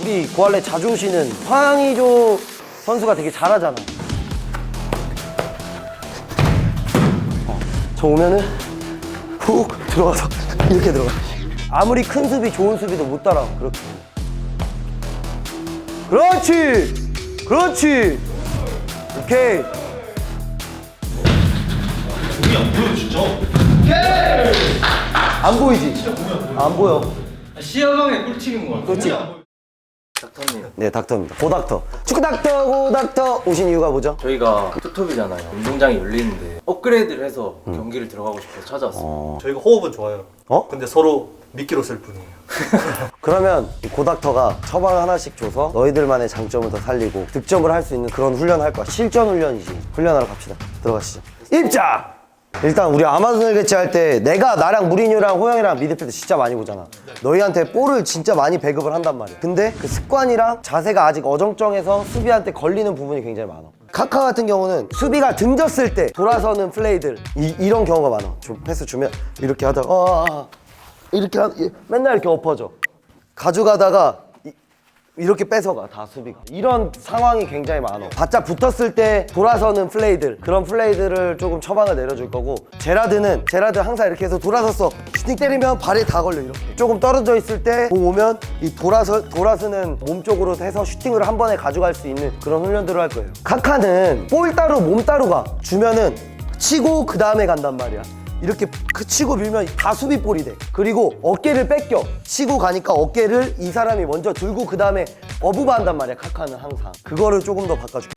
우리 고할래 자주 오시는 황희조 선수가 되게 잘하잖아. 어, 저 오면은 훅 들어가서 이렇게 들어가. 아무리 큰 수비, 좋은 수비도 못 따라와. 그렇게. 그렇지! 그렇지! 오케이. 공이 안 보여 진짜. 안 보이지? 안 보여. 시야방에 꿀팁인 것 같아. 그렇지. 닥터님 네, 닥터입니다. 고닥터. 축구 닥터, 고닥터 오신 이유가 뭐죠? 저희가 투톱이잖아요 운동장이 열리는데 업그레이드를 해서 경기를 들어가고 싶어서 찾아왔어요 저희가 호흡은 좋아요. 어? 근데 서로 미끼로 쓸 뿐이에요. 그러면 이 고닥터가 처방 하나씩 줘서 너희들만의 장점을 더 살리고 득점을 할 수 있는 그런 훈련을 할 거야. 실전 훈련이지. 훈련하러 갑시다. 들어가시죠. 입장! 일단 우리 아마존을 개최할 때 내가 나랑 무리뉴랑 호영이랑 미드필드 진짜 많이 보잖아. 너희한테 볼을 진짜 많이 배급을 한단 말이야. 근데 그 습관이랑 자세가 아직 어정쩡해서 수비한테 걸리는 부분이 굉장히 많아. 카카 같은 경우는 수비가 등졌을 때 돌아서는 플레이들 이, 런 경우가 많아. 좀 패스 주면 이렇게 하다가 어, 어, 어. 이렇게 하, 이- 맨날 이렇게 엎어져. 가져가다가 이- 이렇게 뺏어가 다 수비가. 이런 상황이 굉장히 많아. 바짝 붙었을 때 돌아서는 플레이들. 그런 플레이들을 조금 처방을 내려줄 거고. 제라드는 제라드 항상 이렇게 해서 돌아섰어. 슈팅 때리면 발에 다 걸려 이렇게. 조금 떨어져 있을 때공 오면 이 돌아서 돌아서는 몸 쪽으로 해서 슈팅을 한 번에 가져갈 수 있는 그런 훈련들을 할 거예요. 카카는 볼 따로 몸 따로 가 주면은 치고 그 다음에 간단 말이야 이렇게 그 치고 밀면 다 수비볼이 돼. 그리고 어깨를 뺏겨. 치고 가니까 어깨를 이 사람이 먼저 들고 그 다음에 어부바 한단 말이야. 카카는 항상. 그거를 조금 더 바꿔줄게.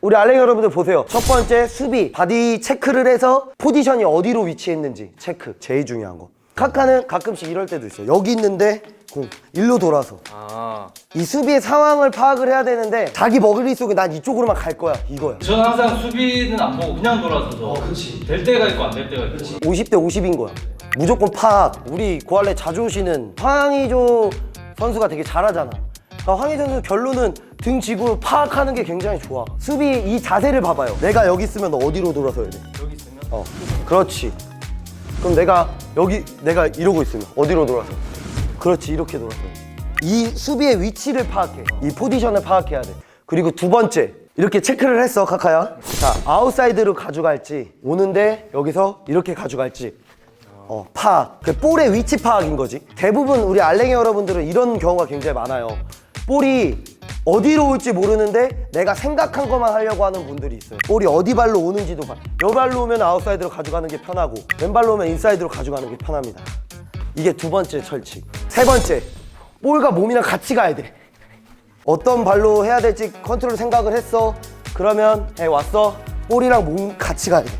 우리 알랭 여러분들 보세요. 첫 번째 수비 바디 체크를 해서 포지션이 어디로 위치했는지 체크. 제일 중요한 거. 카카는 가끔씩 이럴 때도 있어. 여기 있는데 공 일로 돌아서. 아 이 수비의 상황을 파악을 해야 되는데 자기 머릿속에 난 이쪽으로만 갈 거야. 이거야. 저는 항상 수비는 안 보고 그냥 돌아서서 될 때가 있고 안 될 때가 있고 50대 50인 거야. 무조건 파악. 우리 고할래 자주 오시는 황희조 선수가 되게 잘하잖아. 그러니까 황희조 선수 결론은 등 지고 파악하는 게 굉장히 좋아. 수비 이 자세를 봐봐요. 내가 여기 있으면 너 어디로 돌아서야 돼? 여기 있으면 어, 그렇지. 그럼 내가 여기 내가 이러고 있으면 어디로 돌아서? 그렇지 이렇게 돌아서. 이 수비의 위치를 파악해. 이 포지션을 파악해야 돼. 그리고 두 번째 이렇게 체크를 했어 카카야. 자 아웃사이드로 가져갈지 오는데 여기서 이렇게 가져갈지. 어, 파악. 그 볼의 위치 파악인 거지. 대부분 우리 알랭이 여러분들은 이런 경우가 굉장히 많아요. 볼이 어디로 올지 모르는데 내가 생각한 것만 하려고 하는 분들이 있어요. 볼이 어디 발로 오는지도 봐. 요 발로 오면 아웃사이드로 가져가는 게 편하고 왼발로 오면 인사이드로 가져가는 게 편합니다. 이게 두 번째 철칙. 세 번째, 볼과 몸이랑 같이 가야 돼. 어떤 발로 해야 될지 컨트롤 생각을 했어. 그러면 해 왔어. 볼이랑 몸 같이 가야 돼.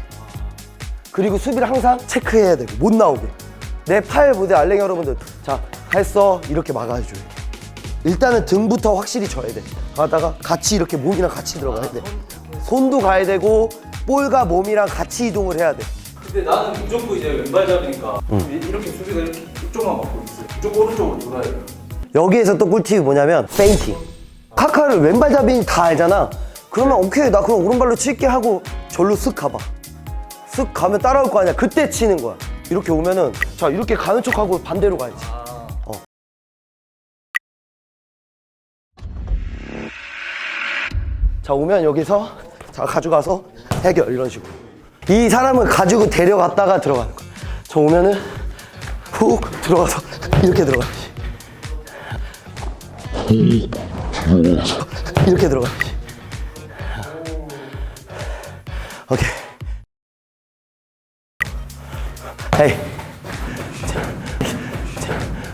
그리고 수비를 항상 체크해야 되고 못 나오게 내 팔 무대 알랭이 여러분들 자 했어 이렇게 막아줘야 돼 일단은 등부터 확실히 져야 돼. 가다가 같이 이렇게 몸이랑 같이 들어가야 돼. 손도 가야 되고 볼과 몸이랑 같이 이동을 해야 돼. 근데 나는 무조건 이제 왼발 잡으니까 이렇게 수비가 이렇게 이쪽만 막고 있어요. 이쪽 오른쪽으로 돌아야 돼요. 여기에서 또 꿀팁이 뭐냐면 페인팅. 카카를 왼발잡이는 다 알잖아. 그러면 오케이 나 그럼 오른발로 칠게 하고 절로 쓱 가봐. 쓱 가면 따라올 거 아니야. 그때 치는 거야. 이렇게 오면은 자 이렇게 가는 척하고 반대로 가야지 자 오면 여기서 자 가져가서 해결 이런 식으로. 이 사람을 가지고 데려갔다가 들어가는 거야. 저 오면은 훅 들어가서 이렇게 들어가야지. 이렇게 들어가야지. 오케이. 헤이.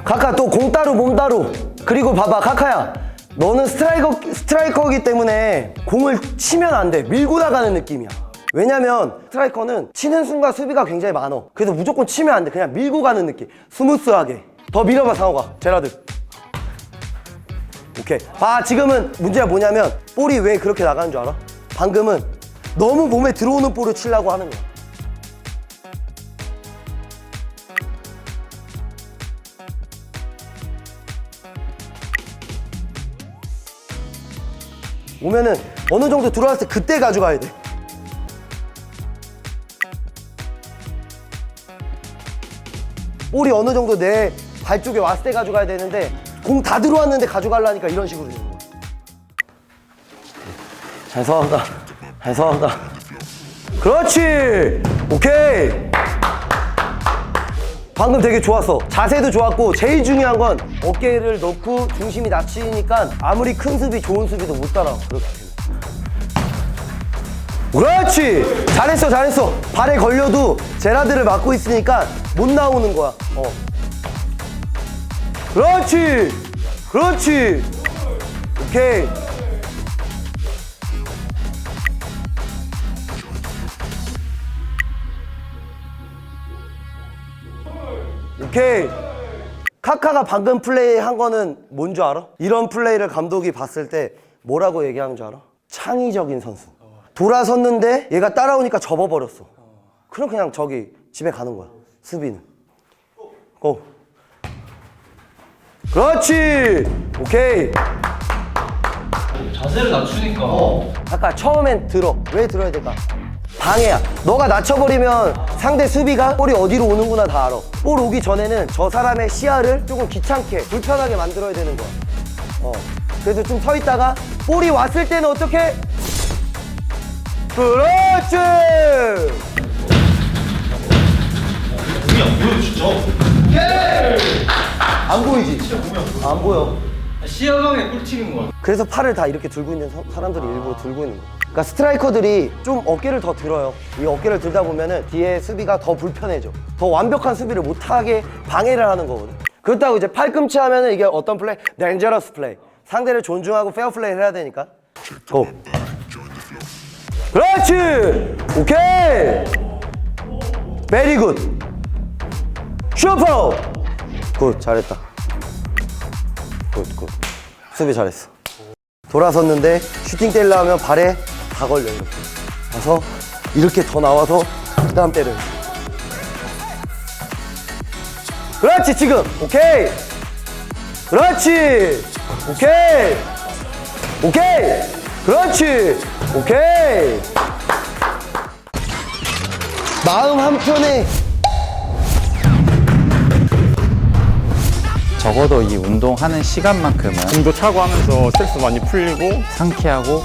카카 또 공 따로 몸 따로. 그리고 봐봐 카카야 너는 스트라이커 스트라이커이기 때문에 공을 치면 안 돼. 밀고 나가는 느낌이야. 왜냐면 스트라이커는 치는 순간 수비가 굉장히 많어. 그래서 무조건 치면 안 돼. 그냥 밀고 가는 느낌. 스무스하게. 더 밀어봐 상호가. 제라드. 오케이. 봐 지금은 문제가 뭐냐면 볼이 왜 그렇게 나가는 줄 알아? 방금은 너무 몸에 들어오는 볼을 치려고 하는 거야 오면은 어느 정도 들어왔을 때 그때 가져가야 돼. 볼이 어느 정도 내 발 쪽에 왔을 때 가져가야 되는데 공 다 들어왔는데 가져가려니까 이런 식으로 되는 거야. 잘 싸운다. 잘 싸운다. 그렇지. 오케이. 방금 되게 좋았어. 자세도 좋았고 제일 중요한 건 어깨를 넣고 중심이 낮추니까 아무리 큰 수비 좋은 수비도 못 따라와. 그렇게. 그렇지. 잘했어, 잘했어. 발에 걸려도 제라드를 막고 있으니까 못 나오는 거야. 어. 그렇지. 그렇지. 오케이. 오케이. 카카가 방금 플레이 한 거는 뭔 줄 알아? 이런 플레이를 감독이 봤을 때 뭐라고 얘기하는 줄 알아? 창의적인 선수. 돌아섰는데 얘가 따라오니까 접어버렸어. 그럼 그냥 저기 집에 가는 거야. 수비는. 고. 그렇지. 오케이. 자세를 낮추니까 아까 처음엔 들어. 왜 들어야 될까? 방해야. 너가 낮춰버리면 상대 수비가 볼이 어디로 오는구나 다 알아. 볼 오기 전에는 저 사람의 시야를 조금 귀찮게, 불편하게 만들어야 되는 거야. 어. 그래서 좀 서 있다가 볼이 왔을 때는 어떻게? 그렇지! 안 보이지? 안 보여. 시야방에 꿀팁인 거야 그래서 팔을 다 이렇게 들고 있는 서- 사람들이 일부러 들고 있는 거야. 그러니까 스트라이커들이 좀 어깨를 더 들어요. 이 어깨를 들다 보면은 뒤에 수비가 더 불편해져. 더 완벽한 수비를 못하게 방해를 하는 거거든. 그렇다고 이제 팔꿈치 하면은 이게 어떤 플레이? 덴저러스 플레이. 상대를 존중하고 페어 플레이를 해야 되니까. 고. 그렇지! 오케이! 베리 굿! 슈퍼! 굿, 잘했다. 굿, 굿. 수비 잘했어. 돌아섰는데 슈팅 때리려 하면 발에 다 걸려 이렇게. 가서 이렇게 더 나와서 그 다음 때려 그렇지 지금. 오케이. 그렇지. 오케이. 오케이. 그렇지. 오케이. 마음 한편에 적어도 이 운동하는 시간만큼은 숨도 차고 하면서 스트레스 많이 풀리고 상쾌하고